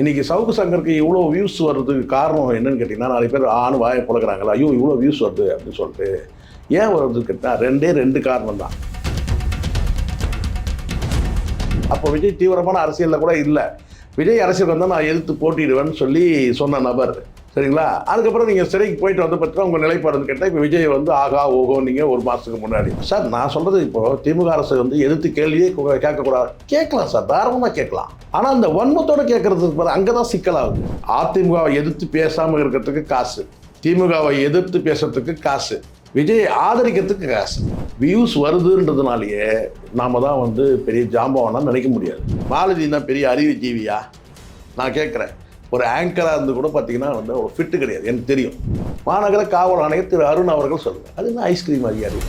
இன்றைக்கி சவுக்கு சங்கருக்கு இவ்வளோ வியூஸ் வர்றதுக்கு காரணம் என்னன்னு கேட்டிங்கன்னா நிறைய பேர் ஆணு வாயை புழக்கிறாங்களா ஐயோ இவ்வளோ வியூஸ் வருது அப்படின்னு சொல்லிட்டு ஏன் வருது கேட்டால் ரெண்டே ரெண்டு காரணம் தான். அப்போ விஜய் தீவிரமான அரசியலில் கூட இல்லை. விஜய் அரசியல் வந்தால் நான் எதிர்த்து போட்டிடுவேன்னு சொல்லி சொன்ன நபர். சரிங்களா? அதுக்கப்புறம் நீங்கள் சிறைக்கு போயிட்டு வந்து பார்த்தா உங்கள் நிலைப்பாடு கேட்டால் இப்போ விஜய் வந்து ஆகா ஓகோ நீங்கள் ஒரு மாதத்துக்கு முன்னாடி. சார் நான் சொல்கிறது இப்போ திமுக அரசு வந்து எதிர்த்து கேள்வியே கேட்கக்கூடாது. கேட்கலாம் சார் தாராளமாக கேட்கலாம். ஆனால் அந்த வன்மத்தோட கேட்கறதுக்கு பிறகு அங்கே தான் சிக்கலாகுது அதிமுகவை எதிர்த்து பேசாமல் இருக்கிறதுக்கு காசு. திமுகவை எதிர்த்து பேசுறதுக்கு காசு. விஜய் ஆதரிக்கிறதுக்கு காசு. வியூஸ் வருதுன்றதுனாலேயே நாம் தான் வந்து பெரிய ஜாம்பவானா நினைக்க முடியாது. மாலதி தான் பெரிய அறிவு ஜீவியா நான் கேட்குறேன். ஒரு ஆங்கராக இருந்து கூட பார்த்தீங்கன்னா வந்து ஒரு ஃபிட்டு கிடையாது. எனக்கு தெரியும். மாநகர காவல் ஆணையர் திரு அருண் அவர்கள் சொல்லுங்கள் அது என்ன ஐஸ்கிரீம் அதிகாரி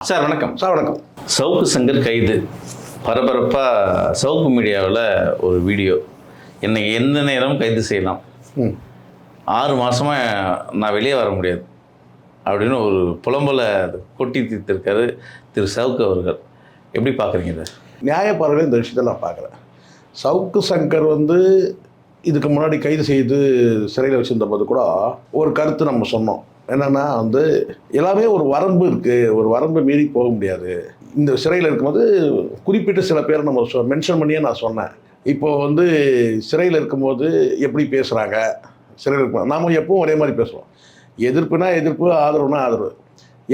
சார் வணக்கம். சார் வணக்கம். சவுக்கு சங்கர் கைது. பரபரப்பாக சவுக்கு மீடியாவில் ஒரு வீடியோ. என்னை எந்த நேரம் கைது செய்யலாம்? ஆறு மாதமாக நான் வெளியே வர முடியாது. அப்படின்னு ஒரு புலம்பலை கொட்டி தீர்த்திருக்காரு திரு சவுக்கு அவர்கள். எப்படி பார்க்குறீங்க இதை? நியாய இந்த விஷயத்தை நான் பார்க்குறேன். சவுக்கு சங்கர் வந்து இதுக்கு முன்னாடி கைது செய்து சிறையில் வச்சுருந்த போது கூட ஒரு கருத்து நம்ம சொன்னோம். என்னென்னா வந்து எல்லாமே ஒரு வரம்பு இருக்குது ஒரு வரம்பை மீறி போக முடியாது. இந்த சிறையில் இருக்கும்போது குறிப்பிட்ட சில பேரை நம்ம சொ மென்ஷன் பண்ணியே நான் சொன்னேன். இப்போ வந்து சிறையில் இருக்கும்போது எப்படி பேசுகிறாங்க சிறையில் இருக்கும் நாம் எப்பவும் ஒரே மாதிரி பேசுவோம். எதிர்ப்புனா எதிர்ப்பு ஆதரவுனா ஆதரவு.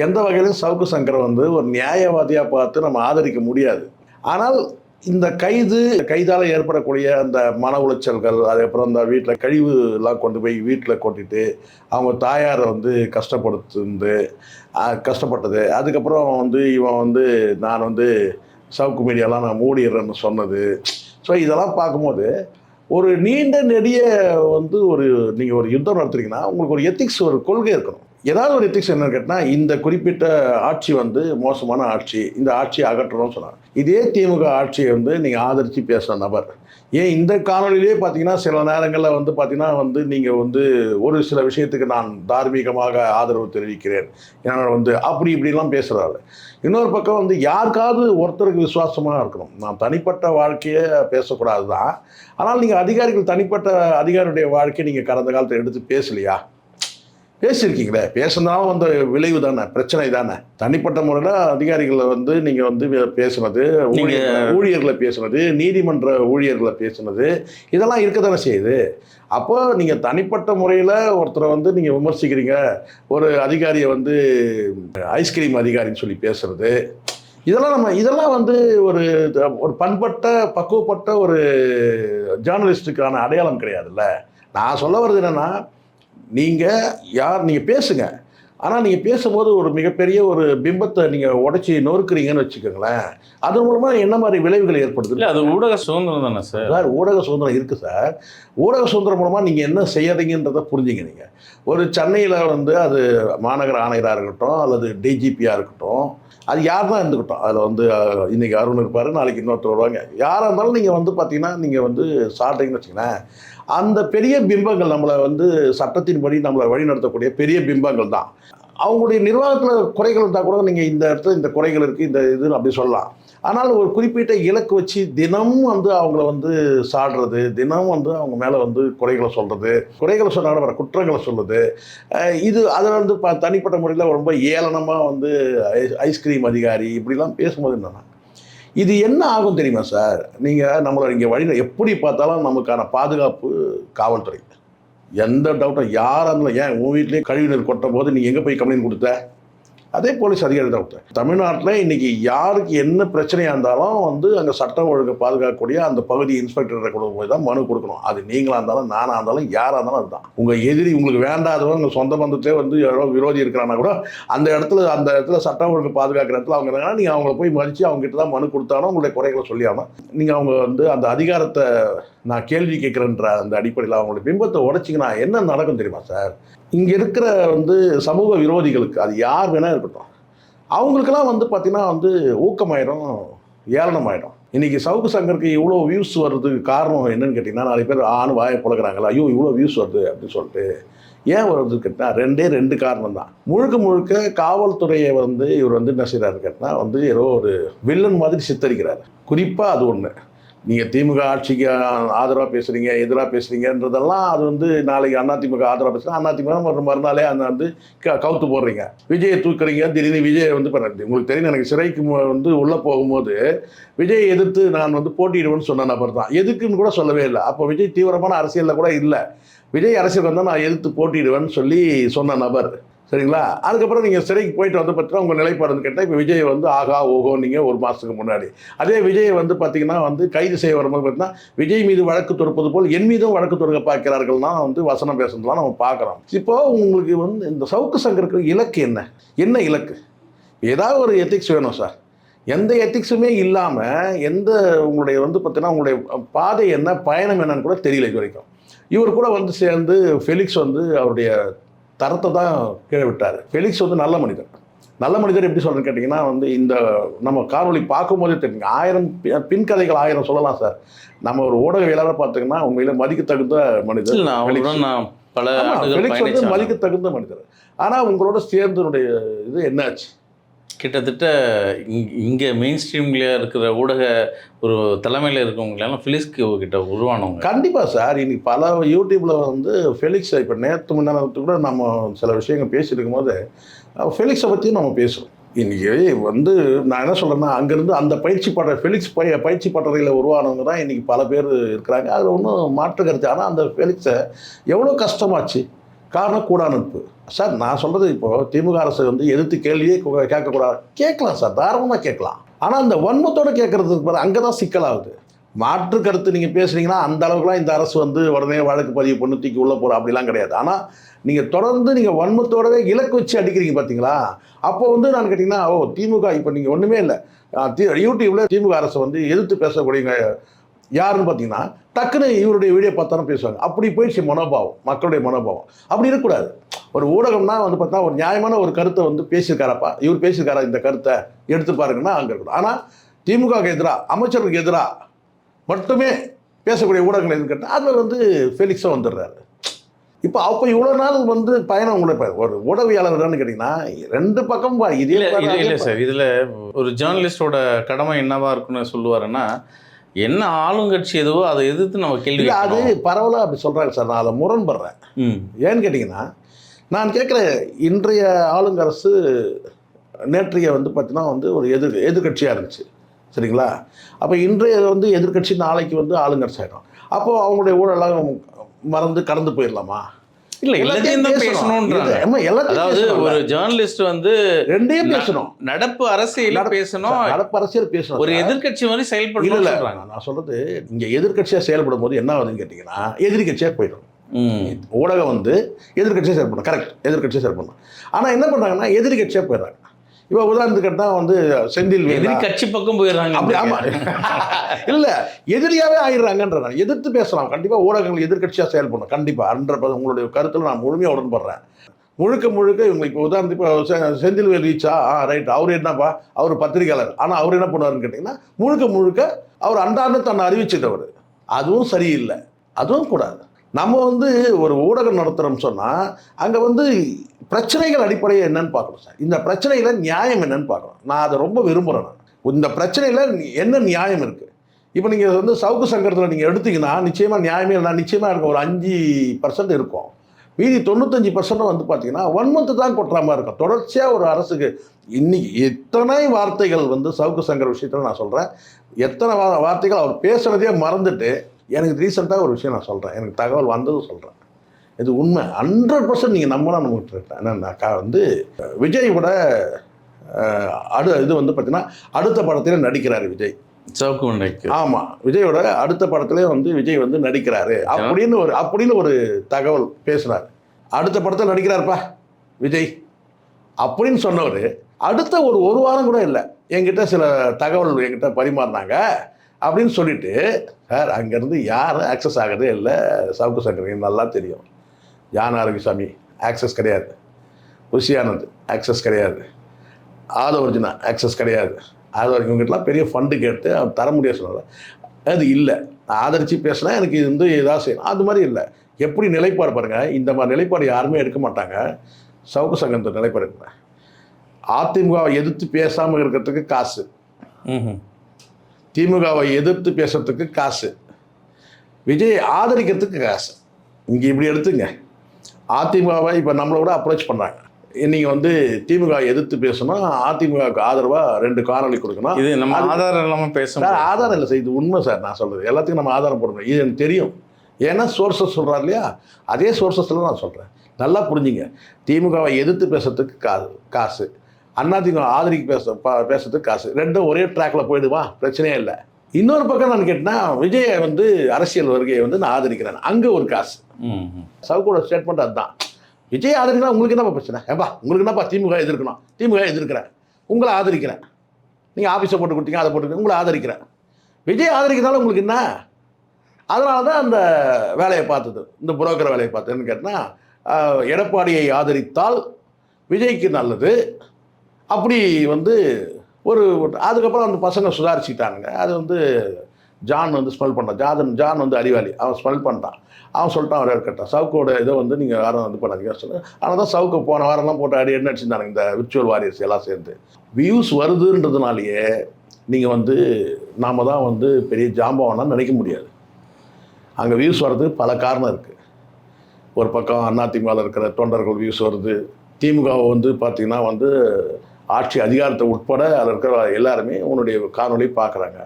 எந்த வகையிலும் சவுக்கு சங்கரை வந்து ஒரு நியாயவாதியாக பார்த்து நம்ம ஆதரிக்க முடியாது. ஆனால் இந்த கைது கைதால் ஏற்படக்கூடிய அந்த மன உளைச்சல்கள் அதுக்கப்புறம் அந்த வீட்டில் கழிவு எல்லாம் கொண்டு போய் வீட்டில் கொட்டிட்டு அவங்க தாயாரை வந்து கஷ்டப்படுத்துந்து கஷ்டப்பட்டது. அதுக்கப்புறம் வந்து இவன் வந்து நான் வந்து சவுக்கு மீடியாலாம் நான் மூடிடுறேன்னு சொன்னது. ஸோ இதெல்லாம் பார்க்கும்போது ஒரு நீண்ட நெடிய வந்து ஒரு நீங்கள் ஒரு யுத்தம் நடத்துறீங்கன்னா உங்களுக்கு ஒரு எத்திக்ஸ் ஒரு கொள்கை இருக்கணும். ஏதாவது ஒரு எத்திக்ஸ் என்னன்னு கேட்டால் இந்த குறிப்பிட்ட ஆட்சி வந்து மோசமான ஆட்சி இந்த ஆட்சியை அகற்றணும்னு சொன்னாங்க. இதே திமுக ஆட்சியை வந்து நீங்கள் ஆதரித்து பேசுகிற நபர். ஏன் இந்த காணொலியிலே பார்த்தீங்கன்னா சில நேரங்களில் வந்து பார்த்தீங்கன்னா வந்து நீங்கள் வந்து ஒரு சில விஷயத்துக்கு நான் தார்மீகமாக ஆதரவு தெரிவிக்கிறேன். என்னால் வந்து அப்படி இப்படிலாம் பேசுகிறாரு இன்னொரு பக்கம் வந்து யாருக்காவது ஒருத்தருக்கு விசுவாசமாக இருக்கணும். நான் தனிப்பட்ட வாழ்க்கையை பேசக்கூடாது தான் ஆனால் நீங்கள் அதிகாரிகள் தனிப்பட்ட அதிகாரியுடைய வாழ்க்கையை நீங்கள் கடந்த காலத்தில் எடுத்து பேசலையா? பேசியிருக்கீங்களே பேசுனாலும் வந்த விளைவு தானே பிரச்சனை தானே. தனிப்பட்ட முறையில் அதிகாரிகளை வந்து நீங்கள் வந்து பேசுனது ஊழியர் ஊழியர்களை பேசுனது நீதிமன்ற ஊழியர்களை பேசுனது இதெல்லாம் இருக்க தானே செய்யுது. அப்போ நீங்கள் தனிப்பட்ட முறையில் ஒருத்தரை வந்து நீங்கள் விமர்சிக்கிறீங்க ஒரு அதிகாரியை வந்து ஐஸ்கிரீம் அதிகாரின்னு சொல்லி பேசுறது இதெல்லாம் நம்ம இதெல்லாம் வந்து ஒரு ஒரு பண்பட்ட பக்குவப்பட்ட ஒரு ஜேர்னலிஸ்ட்டுக்கான அடையாளம் கிடையாதுல்ல. நான் சொல்ல வர்றது என்னென்னா நீங்கள் யார் நீங்கள் பேசுங்க. ஆனால் நீங்கள் பேசும்போது ஒரு மிகப்பெரிய ஒரு பிம்பத்தை நீங்கள் உடைச்சி நொறுக்குறீங்கன்னு வச்சுக்கோங்களேன். அது மூலமாக என்ன மாதிரி விளைவுகள் ஏற்படுது? இல்லை அது ஊடக சுதந்திரம் தானே சார். சார் ஊடக சுதந்திரம் இருக்குது சார். ஊடக சுதந்திரம் மூலமாக நீங்கள் என்ன செய்யறீங்கன்றதை புரிஞ்சுங்க நீங்கள் ஒரு சென்னையில் வந்து அது மாநகர ஆணையராக இருக்கட்டும் அல்லது டிஜிபியாக இருக்கட்டும் அது யார் தான் இருந்துக்கிட்டோம் அதில் வந்து அஹ், இன்னைக்கு அருண் இருப்பார் நாளைக்கு இன்னொருத்தர் வருவாங்க. யாராக இருந்தாலும் நீங்கள் வந்து பார்த்தீங்கன்னா நீங்கள் வந்து சாப்பிட்டீங்கன்னு வச்சுங்களேன் அந்த பெரிய பிம்பங்கள் நம்மளை வந்து சட்டத்தின்படி நம்மளை வழிநடத்தக்கூடிய பெரிய பிம்பங்கள் தான். அவங்களுடைய நிர்வாகத்தில் குறைகள் இருந்தால் கூட நீங்கள் இந்த இடத்துல இந்த குறைகள் இருக்குது இந்த இதுன்னு அப்படி சொல்லலாம். ஆனால் ஒரு குறிப்பிட்ட இலக்கு வச்சு தினமும் வந்து அவங்கள வந்து சாடுறது தினமும் வந்து அவங்க மேலே வந்து குறைகளை சொல்கிறது குறைகளை சொன்னாலும் வர குற்றங்களை சொல்லுது. இது அதில் வந்து ப தனிப்பட்ட முறையில் ரொம்ப ஏளனமாக வந்து ஐஸ் ஐஸ்கிரீம் அதிகாரி இப்படிலாம் பேசும்போது என்னன்னா இது என்ன ஆகும் தெரியுமா சார்? நீங்கள் நம்மளை இங்கே வழியில் எப்படி பார்த்தாலும் நமக்கான பாதுகாப்பு காவல்துறை. எந்த டவுட்டும் யாராக இருந்தாலும் ஏன் உன் வீட்லேயே கழிவுநீர் கொட்டும் போது நீ எங்கே போய் கம்ப்ளைண்ட் கொடுத்த? அதே போலீஸ் அதிகாரி தான் தமிழ்நாட்டில் இன்னைக்கு யாருக்கு என்ன பிரச்சனையாக இருந்தாலும் வந்து அங்கே சட்டம் ஒழுங்கை பாதுகாக்கக்கூடிய அந்த பகுதி இன்ஸ்பெக்டரை கொண்டு போய் தான் மனு கொடுக்கணும். அது நீங்களாக இருந்தாலும் நானாக இருந்தாலும் யாராக இருந்தாலும் அதுதான். உங்கள் எதிரி உங்களுக்கு வேண்டாதவங்க உங்கள் சொந்த பந்தத்திலே வந்து யாரோ விரோதி இருக்கிறான்னா கூட அந்த இடத்துல அந்த இடத்துல சட்டம் ஒழுங்கு பாதுகாக்கிற இடத்துல அவங்க இருக்காங்கன்னா நீங்கள் அவங்கள போய் மதித்து அவங்ககிட்ட தான் மனு கொடுத்தாலும் உங்களுடைய குறைகளை சொல்லி ஆகணும் நீங்கள் அவங்க வந்து அந்த அதிகாரத்தை நான் கேள்வி கேட்குறேன்ற அந்த அடிப்படையில் அவங்களுடைய பிம்பத்தை உடச்சிங்கன்னா என்ன நடக்கும் தெரியுமா சார்? இங்கே இருக்கிற வந்து சமூக விரோதிகளுக்கு அது யார் வேணால் இருக்கட்டும். அவங்களுக்கெல்லாம் வந்து பார்த்திங்கன்னா வந்து ஊக்கமாயிடும் ஏளனமாயிடும். இன்றைக்கி சவுக்கு சங்கருக்கு இவ்வளோ வியூஸ் வர்றதுக்கு காரணம் என்னன்னு கேட்டிங்கன்னா நிறைய பேர் ஆணு வாயை புழக்கிறாங்களா ஐயோ இவ்வளோ வியூஸ் வருது அப்படின்னு சொல்லிட்டு ஏன் வருது கேட்டால் ரெண்டே ரெண்டு காரணம் தான். முழுக்க முழுக்க காவல்துறையை வந்து இவர் வந்து என்ன செய்கிறாரு கேட்டால் வந்து ஏதோ ஒரு வில்லன் மாதிரி சித்தரிக்கிறார். குறிப்பாக அது ஒன்று நீங்கள் திமுக ஆட்சிக்கு ஆதரவாக பேசுகிறீங்க எதிராக பேசுகிறீங்கன்றதெல்லாம் அது வந்து நாளைக்கு அதிமுக ஆதரவாக பேசுகிறேன் அதிமுக மற்றும் மறுநாளே அந்த வந்து க கவுத்து போடுறீங்க. விஜயை தூக்குறீங்க திடீர்னு விஜய் வந்து பண்ணி உங்களுக்கு தெரியும் எனக்கு சிறைக்கு மு- வந்து உள்ளே போகும்போது விஜயை எதிர்த்து நான் வந்து போட்டியிடுவேன்னு சொன்ன நபர் தான். எதுக்குன்னு கூட சொல்லவே இல்லை. அப்போ விஜய் தீவிரமான அரசியலில் கூட இல்லை. விஜய் அரசியல் வந்தால் நான் எதிர்த்து போட்டியிடுவேன்னு சொல்லி சொன்ன நபர். சரிங்களா? அதுக்கப்புறம் நீங்கள் சிறைக்கு போயிட்டு வந்து பார்த்தீங்கன்னா உங்கள் நிலைப்பாடுன்னு கேட்டால் இப்போ விஜய் வந்து ஆகா ஓகோ நீங்கள் ஒரு மாதத்துக்கு முன்னாடி. அதே விஜய் வந்து பார்த்தீங்கன்னா வந்து கைது செய்ய வரும்போது பார்த்தீங்கன்னா விஜய் மீது வழக்கு தொடுப்பது போல் என் மீதும் வழக்கு தொடுக்க பார்க்கிறார்கள்னா வந்து வசனம் பேசுறதுலாம் நம்ம பார்க்குறோம். இப்போது உங்களுக்கு வந்து இந்த சவுக்கு சங்கருக்கு இலக்கு என்ன? என்ன இலக்கு? ஏதாவது ஒரு எத்திக்ஸ் வேணும் சார் எந்த எத்திக்ஸுமே இல்லாமல் எந்த உங்களுடைய வந்து பார்த்தீங்கன்னா உங்களுடைய பாதை என்ன பயணம் என்னன்னு கூட தெரியல இது வரைக்கும். இவர் கூட வந்து சேர்ந்து ஃபெலிக்ஸ் வந்து அவருடைய தரத்தை தான் கீழே விட்டார். ஃபெலிக்ஸ் வந்து நல்ல மனிதர். நல்ல மனிதர் எப்படி சொல்கிறேன்னு கேட்டிங்கன்னா வந்து இந்த நம்ம காணொளி பார்க்கும்போதே தெரியுங்க. ஆயிரம் பி- பின்கதைகள் ஆயிரம் சொல்லலாம் சார். நம்ம ஒரு ஊடகவியலாளர் பார்த்தீங்கன்னா உண்மையில மதிக்க தகுந்த மனிதர் பல வந்து மதிக்க தகுந்த மனிதர். ஆனால் உங்களோட சேர்ந்தனுடைய இது என்னாச்சு? கிட்டத்தட்ட இங் இங்கே மெயின் ஸ்ட்ரீம்ல இருக்கிற ஊடக ஒரு தலைமையில் இருக்கவங்களெல்லாம் ஃபிலிஸ்க்கு கிட்ட உருவானவங்க. கண்டிப்பாக சார். இன்னைக்கு பல யூடியூப்பில் வந்து ஃபெலிக்ஸ் இப்போ நேற்று முன்னாடி கூட நம்ம சில விஷயங்கள் பேசியிருக்கும் போது ஃபெலிக்ஸை பற்றியும் நம்ம பேசுகிறோம் இன்றைக்கி வந்து நான் என்ன சொல்கிறேன்னா அங்கேருந்து அந்த பயிற்சி பட்ட ஃபெலிக்ஸ் பய பயிற்சி பட்டறையில் உருவானவங்க தான் இன்றைக்கி பல பேர் இருக்கிறாங்க. அதில் ஒன்றும் மாற்று கருத்து. ஆனால் அந்த ஃபெலிக்ஸை எவ்வளோ கஷ்டமாச்சு. காரணம் கூட அனுப்பு சார் நான் சொல்கிறது இப்போது திமுக அரசு வந்து எதிர்த்து கேள்வியே கேட்கக்கூடாது. கேட்கலாம் சார் தாராளமாக கேட்கலாம். ஆனால் அந்த வன்மத்தோடு கேட்குறதுக்கு பாரு அங்கே தான் சிக்கலாகுது மாற்று கருத்து நீங்கள் பேசுனீங்கன்னா அந்த அளவுக்குலாம் இந்த அரசு வந்து உடனே வழக்கு பதிவு பொண்ணு தூக்கி உள்ளே போகிற அப்படிலாம் கிடையாது. ஆனால் நீங்கள் தொடர்ந்து நீங்கள் வன்மத்தோடவே இலக்கு வச்சு அடிக்கிறீங்க பார்த்தீங்களா அப்போ வந்து நான் கேட்டிங்கன்னா ஓ திமுக இப்போ நீங்கள் ஒன்றுமே இல்லை. யூடியூப்பில் திமுக அரசு வந்து எதிர்த்து பேசக்கூடியவங்க யாருன்னு பார்த்தீங்கன்னா டக்குன்னு இவருடைய வீடியோ பார்த்தாலும் பேசுவாங்க. அப்படி போயிடுச்சு மனோபாவம் மக்களுடைய மனோபாவம். அப்படி இருக்கக்கூடாது. ஒரு ஊடகம்னா வந்து பார்த்தா ஒரு நியாயமான ஒரு கருத்தை வந்து பேசியிருக்காரப்பா இவர் பேசியிருக்காரா இந்த கருத்தை எடுத்து பாருங்கன்னா அங்கே இருக்கணும். ஆனால் திமுகவுக்கு எதிராக அமைச்சருக்கு எதிராக மட்டுமே பேசக்கூடிய ஊடகங்கள் எதுன்னு கேட்டால் அதில் வந்து ஃபெலிக்ஸும் வந்துடுறாரு. இப்போ அப்போ இவ்வளோ நாள் வந்து பயணம் உங்களை ஒரு ஊடகவியாளர்னு கேட்டிங்கன்னா ரெண்டு பக்கம் இதே இல்லை. சார் இதில் ஒரு ஜேர்னலிஸ்டோட கடமை என்னவா இருக்குன்னு சொல்லுவாருன்னா என்ன ஆளுங்கட்சி எதுவோ அதை எதிர்த்து நம்ம கேள்வி அது. பரவலாக அப்படி சொல்கிறாங்க சார். நான் அதை முரண்படுறேன். ம். ஏன்னு கேட்டிங்கன்னா நான் கேட்குறேன் இன்றைய ஆளுங்கரசு நேற்றைய வந்து பார்த்தீங்கன்னா வந்து ஒரு எதிர் எதிர்கட்சியாக இருந்துச்சு. சரிங்களா? அப்போ இன்றைய வந்து எதிர்க்கட்சி நாளைக்கு வந்து ஆளுங்கரசு ஆகிடும் அப்போது அவங்களுடைய ஊழலாம் மறந்து கடந்து போயிடலாமா? இல்லை எல்லாத்தையும் தான் எல்லாத்தையும் அதாவது. ஒரு ஜேர்னலிஸ்ட் வந்து ரெண்டையும் ந- பேசணும். நடப்பு அரசியல பேசணும். நடப்பு அரசியல் பேசணும். ஒரு சார். எதிர்க்கட்சி மாதிரி செயல்படணும் நான் சொல்றது இங்க எதிர்க்கட்சியா செயல்படும் போது என்ன ஆகுதுன்னு கேட்டீங்கன்னா எதிரி கட்சியா போயிடும். ஊடகம் வந்து எதிர்க்கட்சியாக செயல்படணும். கரெக்ட் எதிர்க்கட்சியாக செயல்படணும். ஆனால் என்ன பண்ணுறாங்கன்னா எதிரி கட்சியாக போயிடுறாங்க. இப்போ உதாரணத்துக்கு கேட்டால் வந்து செந்தில் எதிர் கட்சி பக்கம் போயிடுறாங்க அப்படி ஆமாம் இல்லை எதிரியாகவே ஆயிடுறாங்கன்ற நான் எதிர்த்து பேசலாம் கண்டிப்பாக ஊடகங்கள் எதிர்க்கட்சியாக செயல்படணும். கண்டிப்பாக அன்ற உங்களுடைய கருத்தில் நான் முழுமையாக உடன்படுறேன். முழுக்க முழுக்க இவங்க இப்போ உதாரணத்துக்கு செந்தில் ரீச்சா ஆ ரைட் அவர் என்னப்பா? அவர் பத்திரிகையாளர். ஆனால் அவர் என்ன பண்ணுவாருன்னு கேட்டிங்கன்னா முழுக்க முழுக்க அவர் அன்றாண்டு தன்னை அறிவிச்சிட்டவர். அதுவும் சரியில்லை. அதுவும் கூடாது. நம்ம வந்து ஒரு ஊடகம் நடத்துகிறோம்னு சொன்னால் அங்கே வந்து பிரச்சனைகள் அடிப்படையில் என்னன்னு பார்க்கணும் சார். இந்த பிரச்சனையில் நியாயம் என்னன்னு பார்க்கணும். நான் அதை ரொம்ப விரும்புகிறேன் நான். இந்த பிரச்சனையில் என்ன நியாயம் இருக்குது இப்போ நீங்கள் வந்து சவுக்கு சங்கரத்தில் நீங்கள் எடுத்தீங்கன்னா நிச்சயமாக நியாயமே இல்லை. நிச்சயமாக இருக்கும் ஒரு அஞ்சு பர்சன்ட் இருக்கும். மீதி தொண்ணூத்தஞ்சு பர்சன்ட் வந்து பார்த்தீங்கன்னா மந்த்து தான் கொட்டுற மாதிரி இருக்கும். தொடர்ச்சியாக ஒரு அரசுக்கு இன்னைக்கு எத்தனை வார்த்தைகள் வந்து சவுக்கு சங்கர் விஷயத்தில் நான் சொல்கிறேன் எத்தனை வார்த்தைகள் அவர் பேசுகிறதே மறந்துட்டு எனக்கு ரீசெண்டாக ஒரு விஷயம் நான் சொல்கிறேன் எனக்கு தகவல் வந்ததும் சொல்கிறேன் இது உண்மை. ஹண்ட்ரட் பர்சன்ட் நீங்கள் நம்பலாம் நமக்கு என்னன்னாக்கா வந்து விஜய் கூட அஹ், அடு இது வந்து பார்த்தீங்கன்னா அடுத்த படத்தில் நடிக்கிறாரு விஜய். சவுக்கு ஆமாம் விஜயோட அடுத்த படத்துலேயே வந்து விஜய் வந்து நடிக்கிறாரு. அப்படின்னு ஒரு அப்படின்னு ஒரு தகவல் பேசுனார் அடுத்த படத்தில் நடிக்கிறாருப்பா விஜய். அப்படின்னு சொன்னவர் அடுத்த ஒரு ஒரு வாரம் கூட இல்லை. என்கிட்ட சில தகவல் என்கிட்ட பரிமாறினாங்க. அப்படின்னு சொல்லிட்டு சார் அங்கேருந்து யாரும் ஆக்சஸ் ஆகிறதே இல்லை. சவுக்கு சங்கருக்கு நல்லா தெரியும். ஜான் ஆரோக்கியசாமி ஆக்சஸ் கிடையாது. ருஷி ஆனந்த் ஆக்சஸ் கிடையாது. ஆதவர்ஜுனா ஆக்சஸ் கிடையாது. ஆதவர் இவங்ககிட்டலாம் பெரிய ஃபண்டு கேட்டு அவர் தர முடியாது சொன்னால அது இல்லை. ஆதரித்து பேசினா எனக்கு இது வந்து ஏதாவது செய்யணும். அது மாதிரி இல்லை. எப்படி நிலைப்பாடு பாருங்க. இந்த மாதிரி நிலைப்பாடு யாருமே எடுக்க மாட்டாங்க. சவுக்கு இந்த நிலைப்பாடு எடுக்கிறேன் அதிமுகவை எதிர்த்து பேசாமல் இருக்கிறதுக்கு காசு. திமுகவை எதிர்த்து பேசுறதுக்கு காசு. விஜய் ஆதரிக்கிறதுக்கு காசு. இங்கே இப்படி எடுத்துங்க. அதிமுகவை இப்போ நம்மளோட அப்ரோச் பண்ணுறாங்க நீங்கள் வந்து திமுக எதிர்த்து பேசணும் அதிமுகவுக்கு ஆதரவாக ரெண்டு காணொலி கொடுக்கணும். இது நம்ம ஆதாரம் இல்லாமல் பேச சார் முடியாது. ஆதாரம் இல்லை சார் இது உண்மை சார் நான் சொல்கிறது எல்லாத்துக்கும் நம்ம ஆதாரம் போடணும். இது எனக்கு தெரியும். ஏன்னா சோர்சஸ் சொல்கிறார் இல்லையா? அதே சோர்சஸில் நான் சொல்கிறேன் நல்லா புரிஞ்சுங்க. திமுகவை எதிர்த்து பேசுறதுக்கு காசு காசு. அதிமுக ஆதரிக்கு பேச பேசுறதுக்கு காசு. ரெண்டும் ஒரே ட்ராக்ல போயிடுமா? பிரச்சனையே இல்லை. இன்னொரு பக்கம் நான் கேட்டேன்னா விஜயை வந்து அரசியல் வருகையை வந்து நான் ஆதரிக்கிறேன். அங்கே ஒரு காசு. சவுக்கோட ஸ்டேட்மெண்ட் அதுதான். விஜய் ஆதரிக்கலாம் உங்களுக்கு என்னப்பா பிரச்சனை? ஏப்பா உங்களுக்கு என்னப்பா திமுக எதிர்க்கணும்? திமுக எதிர்க்கிறேன் உங்களை ஆதரிக்கிறேன். நீங்கள் ஆஃபீஸை போட்டு கொடுத்தீங்க அதை போட்டு உங்களை ஆதரிக்கிறேன். விஜய் ஆதரிக்கிறதால உங்களுக்கு என்ன? அதனால தான் அந்த வேலையை பார்த்தது. இந்த புரோக்கர் வேலையை பார்த்ததுன்னு கேட்டால் எடப்பாடியை ஆதரித்தால் விஜய்க்கு நல்லது. அப்படி வந்து ஒரு அதுக்கப்புறம் அந்த பசங்க சுதாரிச்சுக்கிட்டானுங்க. அது வந்து ஜான் வந்து ஸ்மெல் பண்ணான். ஜாதன் ஜான் வந்து அறிவாளி. அவன் ஸ்மெல் பண்ணிட்டான். அவன் சொல்லிட்டான் அவர் இருக்கட்டான் சவுக்கோட இதை வந்து நீங்கள் யாரும் இது பண்ணாதீங்க சொல்லுங்கள் ஆனால் தான் சவுக்கு போன வாரம்லாம் போட்டு அடி என்ன அடிச்சிருந்தாங்க இந்த விர்ச்சுவல் வாரியர்ஸ் எல்லாம் சேர்ந்து. வியூஸ் வருதுன்றதுனாலேயே நீங்கள் வந்து நாம் தான் வந்து பெரிய ஜாம்பவானான்னு நினைக்க முடியாது. அங்கே வியூஸ் வர்றதுக்கு பல காரணம் இருக்குது ஒரு பக்கம் அதிமுகவில் இருக்கிற தொண்டர்கள் வியூஸ் வருது. திமுக வந்து பார்த்திங்கன்னா வந்து ஆட்சி அதிகாரத்தை உட்பட அதில் இருக்கிற எல்லாருமே உன்னுடைய காணொளி பார்க்குறாங்க.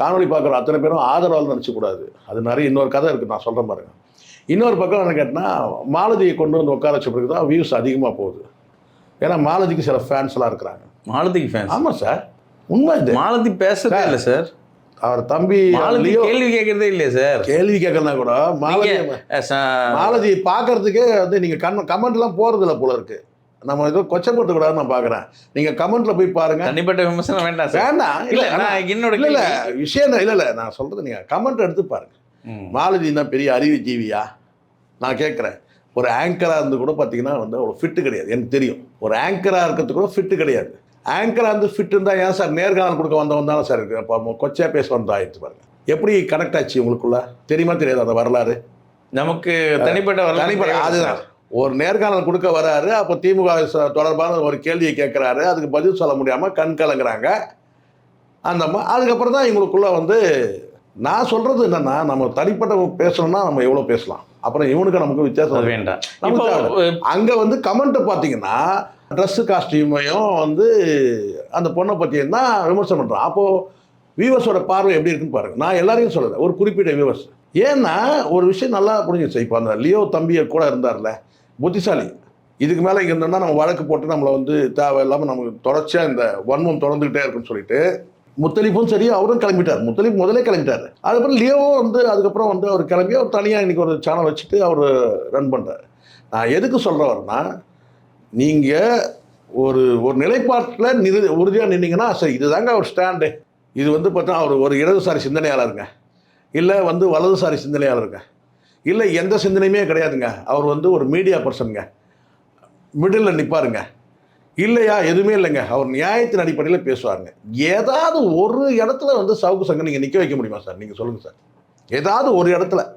காணொளி பார்க்குற அத்தனை பேரும் ஆதரவால் நினச்சக்கூடாது. அது நிறைய இன்னொரு கதை இருக்குது நான் சொல்கிறேன் பாருங்க. இன்னொரு பக்கம் என்ன கேட்டால் மாலதியை கொண்டு வந்து உட்கார வச்ச பிறகு தான் வியூஸ் அதிகமாக போகுது. ஏன்னா மாலதிக்கு சில ஃபேன்ஸ்லாம் இருக்கிறாங்க. மாலதிக்கு ஃபேன்ஸ் ஆமாம் சார் உண்மை இது. மாலதி சார், இல்லை சார் அவர் தம்பி கேள்வி கேட்கறதே இல்லையே சார் கேள்வி கேட்கறதுனா கூட மாலதி மாலதி பார்க்கறதுக்கே வந்து நீங்கள் கண் கமெண்ட்லாம் போகிறதில்ல போல இருக்கு. நம்ம ஏதோ கொச்சப்பட்டு கூடாது நான் பார்க்குறேன். நீங்கள் கமெண்ட்ல போய் பாருங்க. தனிப்பட்ட விமர்சனம் வேண்டாம் சார் வேண்டாம். இல்ல நான் என்னோட இல்ல இல்ல விஷயம் இல்ல இல்ல நான் சொல்றது நீங்க கமெண்ட் எடுத்து பாருங்க. ம். மாலதி என்ன பெரிய அறிவு ஜீவியா நான் கேட்குறேன். ஒரு ஆங்கராக இருந்து கூட பார்த்தீங்கன்னா வந்து அவ்வளோ ஃபிட்டு கிடையாது. எனக்கு தெரியும். ஒரு ஆங்கராக இருக்கிறது கூட ஃபிட்டு கிடையாது. ஆங்கராக இருந்து ஃபிட் இருந்தால் ஏன் சார் நேர்காணல் கொடுக்க வந்தவன் தானே சார் இருக்கு. அப்போ கொச்சையாக பேச வந்தா ஆயிடுச்சு பாருங்க. எப்படி கனெக்ட் ஆச்சு உங்களுக்குள்ள? தெரியுமா தெரியாது அந்த வரலாறு? நமக்கு தனிப்பட்ட தனிப்பட்ட அதுதான். ஒரு நேர்காணல் கொடுக்க வராரு அப்போ திமுக தொடர்பான ஒரு கேள்வியை கேட்குறாரு அதுக்கு பதில் சொல்ல முடியாமல் கண் கலங்குறாங்க. அந்த அதுக்கப்புறம் தான் இவங்களுக்குள்ள வந்து நான் சொல்றது என்னன்னா நம்ம தனிப்பட்ட பேசணும்னா நம்ம எவ்வளோ பேசலாம்? அப்புறம் இவனுக்கு நமக்கு வித்தியாசம். வேண்டாம். அங்க வந்து கமெண்ட் பார்த்தீங்கன்னா ட்ரெஸ்ஸு காஸ்டியூமையும் வந்து அந்த பொண்ணை பற்றியும் தான் விமர்சனம் பண்ணுறான் அப்போது வியூவர்ஸோட பார்வை எப்படி இருக்குன்னு பாருங்க. நான் எல்லாரையும் சொல்லலை ஒரு குறிப்பிட்ட வியூவர்ஸ் ஏன்னா ஒரு விஷயம் நல்லா புரிஞ்சிச்சு இப்போ அந்த லியோ தம்பியை கூட இருந்தார்ல புத்திசாலி. இதுக்கு மேலே இங்கே இருந்தோம்னா நம்ம வழக்கு போட்டு நம்மளை வந்து தேவையில்லாமல் நமக்கு தொடர்ச்சியாக இந்த வன்மம் தொடர்ந்துக்கிட்டே இருக்குன்னு சொல்லிட்டு முத்தலிப்பும் சரி அவரும் கிளம்பிட்டார். முத்தலிப் முதலே கிளம்பிட்டார். அதுக்கப்புறம் லியோவும் வந்து அதுக்கப்புறம் வந்து அவர் கிளம்பி அவர் தனியாக இன்றைக்கி ஒரு சேனல் வச்சுட்டு அவர் ரன் பண்ணுறாரு நான் எதுக்கு சொல்கிறவர்னா நீங்கள் ஒரு ஒரு நிலைப்பாட்டில் நிறு உறுதியாக நின்னீங்கன்னா சரி இதுதாங்க அவர் ஸ்டாண்டு இது வந்து பார்த்தா அவர் ஒரு இடதுசாரி சிந்தனையாளருங்க. இல்லை வந்து வலதுசாரி சிந்தனையாளருங்க. இல்லை எந்த சிந்தனையுமே கிடையாதுங்க. அவர் வந்து ஒரு மீடியா பர்சனுங்க மிடில் நிற்பாருங்க இல்லையா? எதுவுமே இல்லைங்க. அவர் நியாயத்தின் அடிப்படையில் பேசுவாருங்க. ஏதாவது ஒரு இடத்துல வந்து சவுக்கு சங்கம் நீங்கள் நிற்க வைக்க முடியுமா சார்? நீங்கள் சொல்லுங்கள் சார். ஏதாவது ஒரு இடத்துல.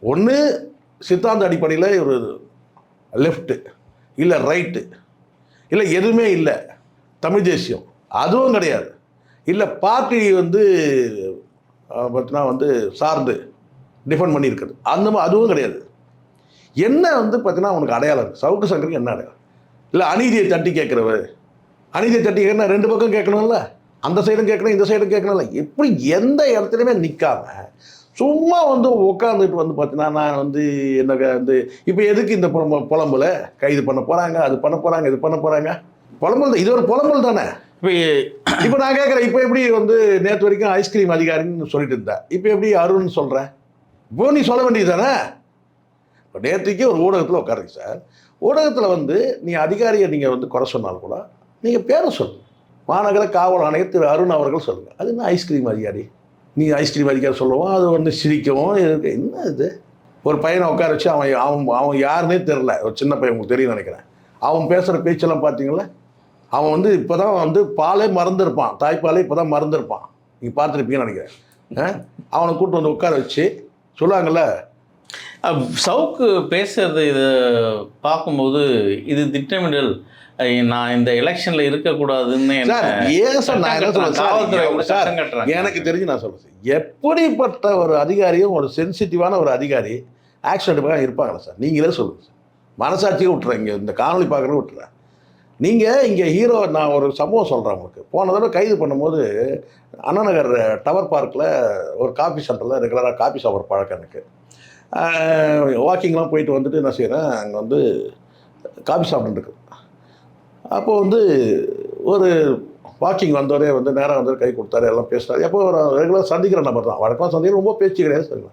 ஒன்று சித்தாந்த அடிப்படையில் ஒரு லெஃப்ட்டு இல்லை ரைட்டு இல்லை எதுவுமே இல்லை. தமிழ் தேசியம். அதுவும் கிடையாது. இல்லை பார்ட்டி வந்து பார்த்தீங்கன்னா வந்து சார்ந்து. டிஃபெண்ட் பண்ணியிருக்குது அந்த மா- அதுவும் கிடையாது. என்ன வந்து பார்த்தீங்கன்னா உனக்கு அடையாளம். சவுக்கு சங்கருக்கு என்ன அடையாளம்? இல்லை அநீதியை தட்டி கேட்குறவர் அநீதியை தட்டி கேட்கணும் ரெண்டு பக்கம் கேட்கணும்ல. அந்த சைடும் கேட்கணும் இந்த சைடும் கேட்கணும்ல. எப்படி எந்த இடத்துலையுமே நிற்காம சும்மா வந்து உட்காந்துட்டு வந்து பார்த்தீங்கன்னா நான் வந்து என்ன வந்து இப்போ எதுக்கு இந்த புலம்ப புலம்புல? கைது பண்ண போகிறாங்க அது பண்ண போகிறாங்க இது பண்ண போகிறாங்க புலம்பல் தான் இது ஒரு புலம்பல் தானே. இப்போ இப்போ நான் கேட்குறேன் இப்போ எப்படி வந்து நேற்று வரைக்கும் ஐஸ்கிரீம் அதிகாரின்னு சொல்லிட்டு இருந்தேன் இப்போ எப்படி அருண்னு சொல்கிறேன் இப்போ நீ சொல்ல வேண்டியது தானே? இப்போ நேற்றுக்கே ஒரு ஊடகத்தில் உட்காருங்க சார். ஊடகத்தில் வந்து நீ அதிகாரியை நீங்கள் வந்து குறை சொன்னாலும் கூட நீங்கள் பேரை சொல்லுங்க. மாநகர காவல் ஆணையர் திரு அருண் அவர்கள் சொல்லுங்கள் அது என்ன ஐஸ்கிரீம் அதிகாரி? நீ ஐஸ்கிரீம் அதிகாரி சொல்லுவோம் அது வந்து சிரிக்கவும் இருக்கு. என்ன இது? ஒரு பையனை உட்கார வச்சு அவன் அவன் அவன் யாருன்னே தெரில ஒரு சின்ன பையன் உங்களுக்கு தெரியும் நினைக்கிறேன். அவன் பேசுகிற பேச்செல்லாம் பார்த்தீங்களா? அவன் வந்து இப்போ தான் வந்து பாலே மறந்துருப்பான். தாய்ப்பாலே இப்போ தான் மறந்துருப்பான். நீங்கள் பார்த்துருப்பீங்கன்னு நினைக்கிறேன். ஆ? அவனை கூப்பிட்டு வந்து உட்கார வச்சு சொல்லுவாங்கல்ல? சவுக்கு பேசுறது இதை பார்க்கும்போது இது திட்டமிடல். நான் இந்த எலெக்ஷன்ல இருக்கக்கூடாதுன்னு ஏன் சார் நான் என்ன சொல்றேன். எனக்கு தெரிஞ்சு நான் சொல்றேன். எப்படிப்பட்ட ஒரு அதிகாரியும் ஒரு சென்சிட்டிவான ஒரு அதிகாரி ஆக்சிடென்ட் இருப்பாங்களா சார்? நீங்களே சொல்லுங்க சார். மனசாட்சியை விட்டுறேன் இங்கே. இந்த காணொளி பார்க்குறத விட்டுறேன். நீங்கள் இங்கே ஹீரோ நான் ஒரு சம்பவம் சொல்கிறேன் உங்களுக்கு. போன தடவை கைது பண்ணும்போது அண்ணாநகர் டவர் பார்க்கில் ஒரு காஃபி சென்டரில் ரெகுலராக காஃபி சாப்பிட்ற பழக்கம் எனக்கு. வாக்கிங்லாம் போயிட்டு வந்துட்டு என்ன செய்கிறேன் அங்கே வந்து காஃபி சாப்பிட்டுருக்கு அப்போது வந்து ஒரு வாக்கிங் வந்தவரே வந்து நேராக வந்து கை கொடுத்தாரு எல்லாம் பேசினார். எப்போ ஒரு ரெகுலர் சந்திக்கிற நபர் தான். வழக்கமாக சந்திக்கிற ரொம்ப பேச்சு கிடையாது சார்.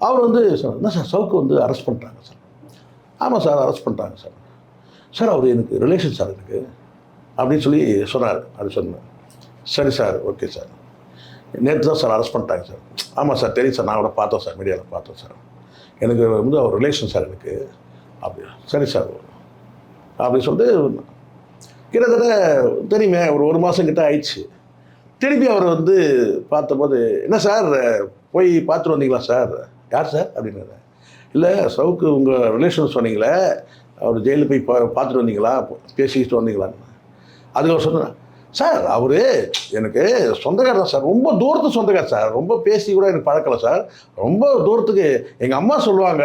அவர் வந்து என்ன சார் சவுக்கு வந்து அரெஸ்ட் பண்ணிட்டாங்க சார். ஆமாம் சார் அரெஸ்ட் பண்ணிட்டாங்க சார். சார் அவர் எனக்கு ரிலேஷன் சார் எனக்கு அப்படின்னு சொல்லி சொன்னார். அப்படி சொன்னேன் சரி சார் ஓகே சார். நேற்று தான் சார் அரெஸ்ட் பண்ணிட்டாங்க சார். ஆமாம் சார் தெரியும் சார். நான் கூட பார்த்தோம் சார். மீடியாவில் பார்த்தோம் சார். எனக்கு வந்து அவர் ரிலேஷன் சார் எனக்கு. அப்படி. சரி சார். அப்படின்னு சொல்லிட்டு கிட்டத்தட்ட தெரியுமே ஒரு ஒரு மாதம் கிட்ட ஆயிடுச்சு. திருப்பி அவர் வந்து பார்த்தபோது என்ன சார்? போய் பார்த்துட்டு வந்தீங்களா சார்? யார் சார்? அப்படின்னாரு. இல்லை சவுக்கு உங்கள் ரிலேஷன் சொன்னீங்களே அவர் ஜெயிலில் போய் பா பார்த்துட்டு வந்தீங்களா? பேசிக்கிட்டு வந்தீங்களா அதுக்கு அவர் சொன்னேன் சார் அவர் எனக்கு சொந்தக்காரர் தான் சார். ரொம்ப தூரத்து சொந்தக்கார் சார். ரொம்ப பேசி கூட எனக்கு பழக்கலை சார். ரொம்ப தூரத்துக்கு எங்கள் அம்மா சொல்லுவாங்க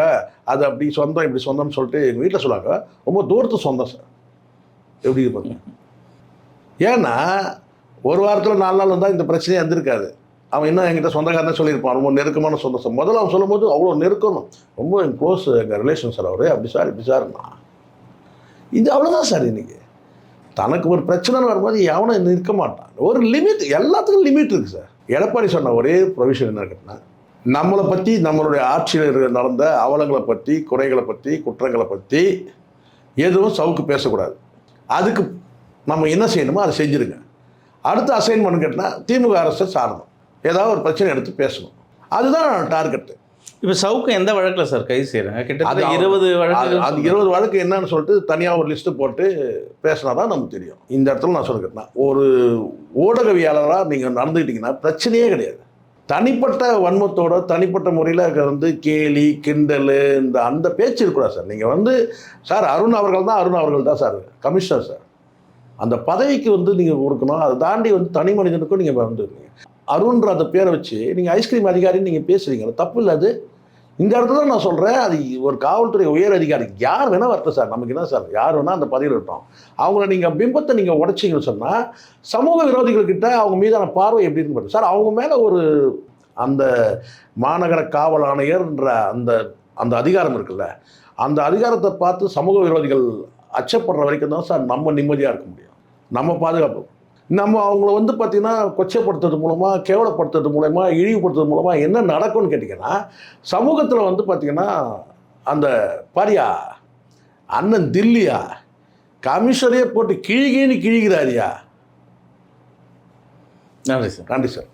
அது அப்படி சொந்தம் இப்படி சொந்தம்னு சொல்லிட்டு எங்கள் வீட்டில் சொல்லுவாங்க. ரொம்ப தூரத்து சொந்தம் சார். எப்படி இருப்பாங்க ஏன்னா ஒரு வாரத்தில் நாலு நாள் வந்தால் இந்த பிரச்சனையே வந்திருக்காது. அவன் இன்னும் என்கிட்ட சொந்தக்காரனே சொல்லியிருப்பான்? ரொம்ப நெருக்கமான சொந்த முதல்ல அவன் சொல்லும்போது அவ்வளோ நெருக்கணும். ரொம்ப என் க்ளோஸ் எங்கள் ரிலேஷன் சார் அவர். அப்படி சார் இப்படி சார்ண்ணா இது அவ்வளோதான் சார் இன்னைக்கு. தனக்கு ஒரு பிரச்சனைன்னு வரும்போது எவனும் நிற்க மாட்டான். ஒரு லிமிட் எல்லாத்துக்கும் லிமிட் இருக்குது சார் எடப்பாடி சொன்ன ஒரே ப்ரொவிஷன் என்ன கேட்டால் நம்மளை பற்றி நம்மளுடைய ஆட்சியில் நடந்த அவலங்களை பற்றி குறைகளை பற்றி குற்றங்களை பற்றி எதுவும் சவுக்கு பேசக்கூடாது. அதுக்கு நம்ம என்ன செய்யணுமோ அதை செஞ்சுருங்க. அடுத்த அசைன்மெண்ட் கேட்டால் திமுக அரசை சாரணும். ஏதாவது ஒரு பிரச்சனை எடுத்து பேசணும். அதுதான் டார்கெட்டு இப்போ சவுக்கு எந்த வழக்கில் சார் கைது செய்கிறாங்க கிட்டத்தட்ட இருபது வழக்கு அது இருபது வழக்கு என்னன்னு சொல்லிட்டு தனியாக ஒரு லிஸ்ட்டு போட்டு பேசினா தான் நமக்கு தெரியும். இந்த இடத்துல நான் சொல்லிக்கிறேன் ஒரு ஊடகவியாளராக நீங்கள் நடந்துக்கிட்டீங்கன்னா பிரச்சனையே கிடையாது. தனிப்பட்ட வன்மத்தோட தனிப்பட்ட முறையில் வந்து கேலி கிண்டல் இந்த அந்த பேச்சு இருக்கக்கூடாது சார். நீங்கள் வந்து சார் அருண் அவர்கள் தான் அருண் அவர்கள் தான் சார். Commissioner sir. அந்த பதவிக்கு வந்து நீங்கள் கொடுக்கணும். அதை தாண்டி வந்து தனி மனிதனுக்கும் நீங்கள் வந்துருக்கீங்க. அருண்ன்ற அந்த பேரை வச்சு நீங்கள் ஐஸ்கிரீம் அதிகாரின்னு நீங்கள் பேசுறீங்க. தப்பு இல்லை அது. இந்த இடத்துல தான் நான் சொல்கிறேன் அது ஒரு காவல்துறை உயர் அதிகாரி. யார் வேணால் வரட்டும் சார். நமக்கு என்ன சார்? யார் வேணால் அந்த பதவியில் இருக்கட்டும். அவங்கள நீங்கள் பிம்பத்தை நீங்கள் உடைச்சிங்கன்னு சொன்னால் சமூக விரோதிகள்கிட்ட அவங்க மீதான பார்வை எப்படி இருக்கு சார் அவங்க மேலே ஒரு அந்த மாநகர காவல் ஆணையர்ன்ற அந்த அந்த அதிகாரம் இருக்குல்ல அந்த அதிகாரத்தை பார்த்து சமூக விரோதிகள் அச்சப்படுற வரைக்கும் தான் சார் நம்ம நிம்மதியாக இருக்க முடியும். நம்ம பாதுகாப்பு. நம்ம அவங்கள வந்து பார்த்திங்கன்னா கொச்சைப்படுத்துறது மூலமாக கேவலப்படுத்துறது மூலமா இழிவுபடுத்துறது மூலமாக என்ன நடக்கும்னு கேட்டிங்கன்னா சமூகத்தில் வந்து பார்த்திங்கன்னா அந்த பாரியா அண்ணன் தில்லியா கமிஷனரே போட்டு கிழிகின்னு கிழிகிறாரியா? நன்றி சார் நன்றி சார்